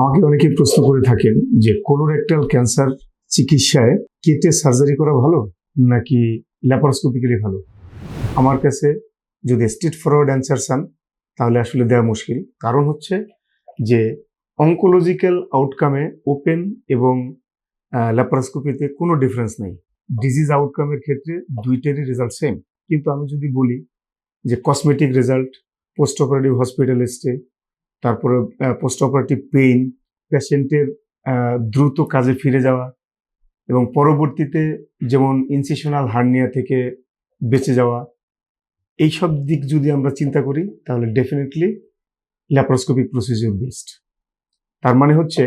আমাকে অনেকে প্রশ্ন করে থাকেন যে কোলোরেক্টাল ক্যান্সার চিকিৎসায় কেটে সার্জারি করা ভালো নাকি ল্যাপারোস্কোপিক্যালি ভালো? আমার কাছে যদি স্ট্রিট ফরওয়ার্ড অ্যান্সার চান, তাহলে আসলে দেওয়া মুশকিল। কারণ হচ্ছে যে অঙ্কোলজিক্যাল আউটকামে ওপেন এবং ল্যাপারোস্কোপিতে কোনো ডিফারেন্স নেই। ডিজিজ আউটকামের ক্ষেত্রে দুইটারই রেজাল্ট সেম কিন্তু আমি যদি বলি যে cosmetic result post operative hospital stay তারপরে পোস্ট অপারেটিভ পেইন পেশেন্টের দ্রুত কাজে ফিরে যাওয়া এবং পরবর্তীতে যেমন ইনসিশনাল হার্নিয়া থেকে বেঁচে যাওয়া। এইসব দিক যদি আমরা চিন্তা করি, তাহলে ডেফিনেটলি ল্যাপারোস্কোপিক প্রসিজিওর বেস্ট তার মানে হচ্ছে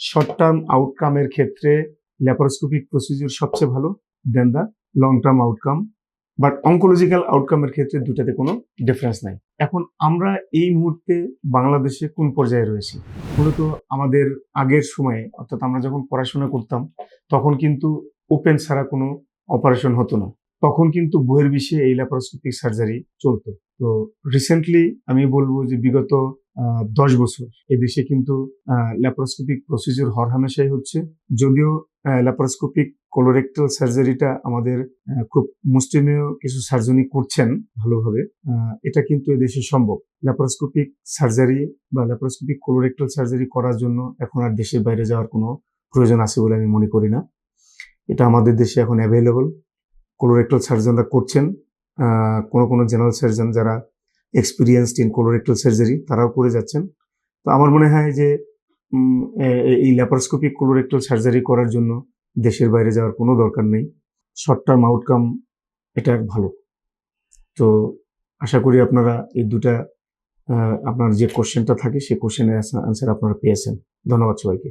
শর্ট টার্ম আউটকামের ক্ষেত্রে ল্যাপারোস্কোপিক প্রসিজিওর সবচেয়ে ভালো then the long term outcome but oncological আউটকামের ক্ষেত্রে দুটাতে কোনো ডিফারেন্স নাই। এখন আমরা এই মুহূর্তে বাংলাদেশে কোন পর্যায়ে রয়েছি? মূলত আমাদের আগের সময়ে, অর্থাৎ আমরা যখন পড়াশোনা করতাম, তখন কিন্তু ওপেন ছাড়া কোনো অপারেশন হতো না। তখন কিন্তু বইয়ের বহির্বিশ্বে এই ল্যাপারোস্কোপিক সার্জারি চলতো। তো রিসেন্টলি আমি বলব যে বিগত দশ বছর এদেশে কিন্তু ল্যাপারোস্কোপিক প্রসিজিওর হর হামেশাই হচ্ছে। যদিও ল্যাপারোস্কোপিক কোলোরেক্টাল সার্জারিটা আমাদের খুব মুসলিমেও কিছু সার্জনি করছেন ভালোভাবে। এটা কিন্তু এদেশে সম্ভব। ল্যাপারোস্কোপিক সার্জারি বা ল্যাপারোস্কোপিক কোলোরেক্টাল সার্জারি করার জন্য এখন আর দেশের বাইরে যাওয়ার কোনো প্রয়োজন আছে বলে আমি মনে করি না। এটা আমাদের দেশে এখন অ্যাভেলেবল কোলোরেক্টাল সার্জনরা করছেন। কোনো কোনো জেনারেল সার্জন যারা এক্সপিরিয়েন্সড ইন কোলোরেক্টাল সার্জারি তারাও করে যাচ্ছেন। তো আমার মনে হয় যে এই ল্যাপারোস্কোপিক কোলোরেক্টাল সার্জারি করার জন্য দেশের বাইরে যাওয়ার কোনো দরকার নেই। শর্ট টার্ম আউটকাম এটা ভালো। তো আশা করি আপনারা এই দুটা আপনার যে কোশ্চেনটা থাকে, সেই কোশ্চেনের আনসার আপনারা পেয়েছেন। ধন্যবাদ সবাইকে।